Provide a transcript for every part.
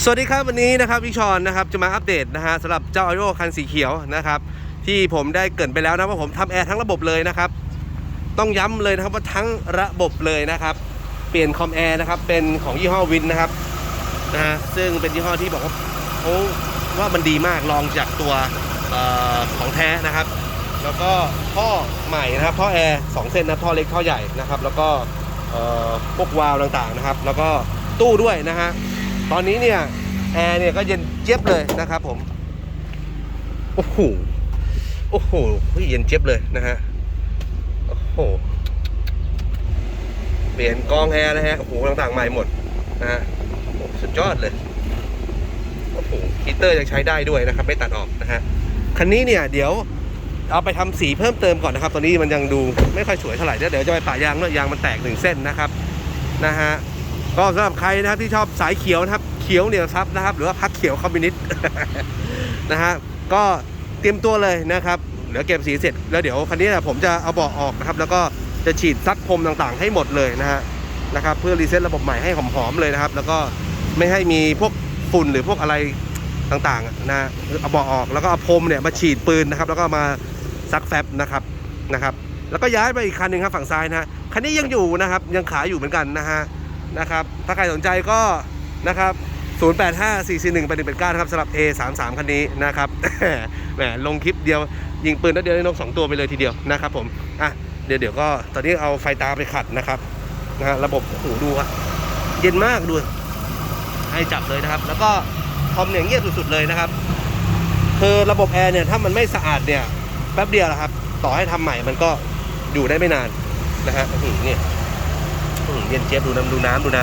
สวัสดีครับวันนี้นะครับพี่ชอนนะครับจะมาอัปเดตนะฮะสำหรับเจ้า i อ o คันสีเขียวนะครับ ที่ผมได้เกินไปแล้วนะว่าผมทำแอร์ทั้งระบบเลยนะครับ ต้องย้ำเลยนะครับว่าทั้งระบบเลยนะครับ เปลี่ยนคอมแอร์นะครับเป็นของยี่ห้อวินนะครับนะฮะซึ่งเป็นยี่ห้อที่บอกว่าเขาว่ามันดีมากลองจากตัวออของแท้นะครับ แล้วก็ท่อใหม่นะครับท่อแอร์สองเส้นนะท่อเล็กท่อใหญ่นะครับ แล้วก็พวกวาล์วต่างๆนะครับ แล้วก็ตู้ด้วยนะฮะ ตอนนี้เนี่ยแอร์เนี่ยก็เย็นเจี๊ยบเลยนะครับผม โอ้โห โอ้โหเฮ้ยเย็นเจี๊ยบเลยนะฮะ โอ้โห เปลี่ยนกองแอร์นะฮะ โอ้โห ต่างๆใหม่หมดนะฮะสุดยอดเลย โอ้โหฮีเตอร์ยังใช้ได้ด้วยนะครับ ไม่ตัดออกนะฮะ คันนี้เนี่ยเดี๋ยวเอาไปทำสีเพิ่มเติมก่อนนะครับ ตอนนี้มันยังดูไม่ค่อยสวยเท่าไหร่ เดี๋ยวเดี๋ยวจะไปป่ายางด้วยยางมันแตกหนึ่งเส้นนะครับ นะฮะ ก็สำหรับใครนะครับที่ชอบสายเขียวนะครับเขียวเหนียวซับนะครับ หรือว่าพักเขียวคอมมิวนิสต์นะฮะก็เตรียมตัวเลยนะครับเดี๋ยวเก็บสีเสร็จแล้วเดี๋ยวคันนี้ผมจะเอาเบาะออกนะครับ แล้วก็จะฉีดซักพรมต่างๆ ให้หมดเลยนะฮะนะครับ เพื่อรีเซ็ตระบบใหม่ให้หอมๆเลยนะครับ แล้วก็ไม่ให้มีพวกฝุ่นหรือพวกอะไรต่างๆนะฮะเอาเบาะออกแล้วก็เอาพรมเนี่ยมาฉีดปืนนะครับ แล้วก็มาซักแฟบนะครับนะครับ แล้วก็ย้ายไปอีกคันหนึ่งครับฝั่งซ้ายนะฮะคันนี้ยังอยู่นะครับยังขายอยู่เหมือนกันนะฮะ นะครับ ถ้าใครสนใจก็นะครับ085 441 8 1 8 9ครับสำหรับ A33 คันนี้นะครับ แหมลงคลิปเดียว ยิงปืนนัดเดียวได้นกสองตัวไปเลยทีเดียวนะครับผม อะ เดี๋ยวเดี๋ยวก็ตอนนี้เอาไฟตาไปขัดนะครับนะฮะระบบโอ้โหดูครับเย็นมากดูให้จับเลยนะครับ แล้วก็คอมเนี่ยเงียบสุดๆเลยนะครับ คือระบบแอร์เนี่ยถ้ามันไม่สะอาดเนี่ยแป๊บเดียวนะครับ ต่อให้ทำใหม่มันก็อยู่ได้ไม่นานนะฮะนี่ เย็นเจี๊ยบดูน้ำดูน้ำดูน้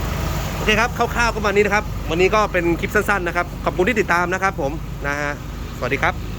ำโอเคครับคร่าวๆก็มานี้นะครับ วันนี้ก็เป็นคลิปสั้นๆนะครับ ขอบคุณที่ติดตามนะครับผมนะฮะสวัสดีครับ